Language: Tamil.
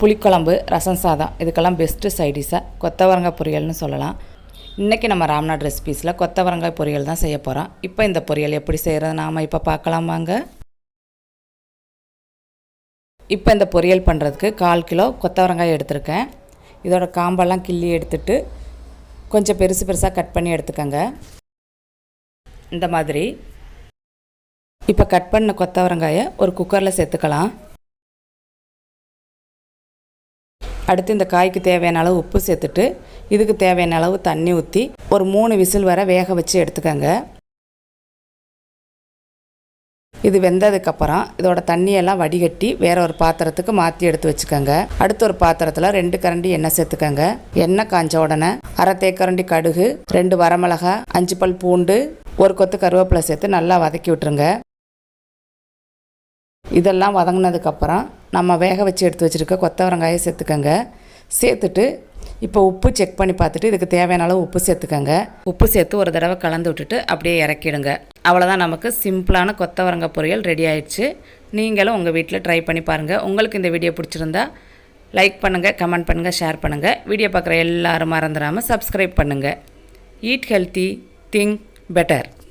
புளிக்குழம்பு ரசம் சாதம். இதுக்கெல்லாம் பெஸ்ட்டு சைடிஷாக கொத்தவரங்காய் பொரியல்னு சொல்லலாம். இன்றைக்கி நம்ம ராம்நாட் ரெசிபீஸில் கொத்தவரங்காய் பொரியல் தான் செய்ய போகிறோம் இப்போ இந்த பொரியல் எப்படி செய்கிறது நாம் இப்போ பார்க்கலாம் வாங்க. இப்போ இந்த பொரியல் பண்ணுறதுக்கு கால் கிலோ கொத்தவரங்காய் எடுத்திருக்கேன். இதோட காம்பெல்லாம் கிள்ளி எடுத்துட்டு கொஞ்சம் பெருசு பெருசாக கட் பண்ணி எடுத்துக்கோங்க. இந்த மாதிரி. இப்போ கட் பண்ண கொத்தவரங்காயை ஒரு குக்கரில் சேர்த்துக்கலாம். அடுத்து இந்த காய்க்கு தேவையான அளவு உப்பு சேர்த்துட்டு இதுக்கு தேவையான அளவு தண்ணி ஊற்றி ஒரு மூணு விசில் வர வேக வச்சு எடுத்துக்கோங்க. இது வெந்ததுக்கப்புறம் இதோட தண்ணியெல்லாம் வடிகட்டி வேற ஒரு பாத்திரத்துக்கு மாற்றி எடுத்து வச்சுக்கோங்க. அடுத்த ஒரு பாத்திரத்தில் ரெண்டு கரண்டி எண்ணெய் சேர்த்துக்கோங்க. எண்ணெய் காஞ்ச உடனே அரை தேக்கரண்டி கடுகு ரெண்டு வரமிளகா அஞ்சு பல் பூண்டு ஒரு கொத்து கருவேப்பிலை சேர்த்து நல்லா வதக்கி விட்டுருங்க. இதெல்லாம் வதங்கினதுக்கப்புறம் நம்ம வேக வச்சு எடுத்து வச்சுருக்க கொத்தவரங்காயை சேர்த்துக்கோங்க. சேர்த்துட்டு இப்போ உப்பு செக் பண்ணி பார்த்துட்டு இதுக்கு தேவையான அளவு உப்பு சேர்த்துக்கோங்க. உப்பு சேர்த்து ஒரு தடவை கலந்து விட்டுட்டு அப்படியே இறக்கிடுங்க. அவ்வளோதான் நமக்கு சிம்பிளான கொத்தவரங்காய் பொரியல் ரெடி ஆயிடுச்சு. நீங்களும் உங்கள் வீட்டில் ட்ரை பண்ணி பாருங்கள் உங்களுக்கு இந்த வீடியோ பிடிச்சிருந்தா லைக் பண்ணுங்கள் கமெண்ட் பண்ணுங்கள் ஷேர் பண்ணுங்கள் வீடியோ பார்க்குற எல்லாரும் மறந்துடாமல் சப்ஸ்கிரைப் பண்ணுங்கள் ஈட் ஹெல்த்தி திங்க் பெட்டர்